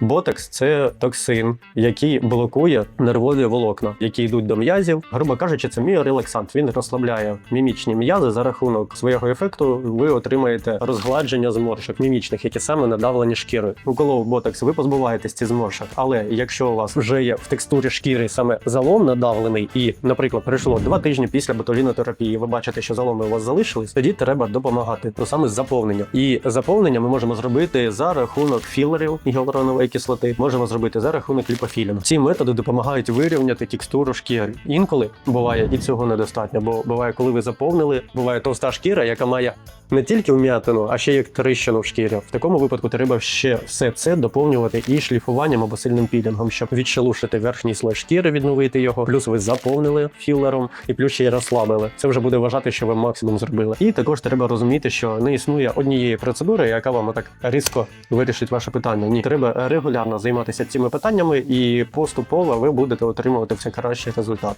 Ботекс це токсин, який блокує нервові волокна, які йдуть до м'язів. Грубо кажучи, це міорелаксант. Він розслабляє мімічні м'язи за рахунок свого ефекту. Ви отримаєте розгладження зморшок мімічних, які саме надавлені шкірою. Уколов ботекс, ви позбуваєтесь ці зморшок. Але якщо у вас вже є в текстурі шкіри саме залом надавлений, і, наприклад, пройшло два тижні після ботулінотерапії, ви бачите, що заломи у вас залишились, тоді треба допомагати ну, саме з заповненням. І заповнення ми можемо зробити за рахунок філерів гіалуронової кислоти, можемо зробити за рахунок ліпофіліну. Ці методи допомагають вирівняти текстуру шкіри. Інколи буває і цього недостатньо, бо буває, коли ви заповнили, буває товста шкіра, яка має не тільки вм'ятину, а ще як тріщину в шкірі. В такому випадку треба ще все це доповнювати і шліфуванням або сильним пілінгом, щоб відшелушити верхній слой шкіри, відновити його. Плюс ви заповнили філером і плюс ще й розслабили. Це вже буде вважати, що ви максимум зробили. І також треба розуміти, що не існує однієї процедури, яка вам так різко вирішить ваше питання. Ні, треба регулярно займатися цими питаннями, і поступово ви будете отримувати все кращий результат.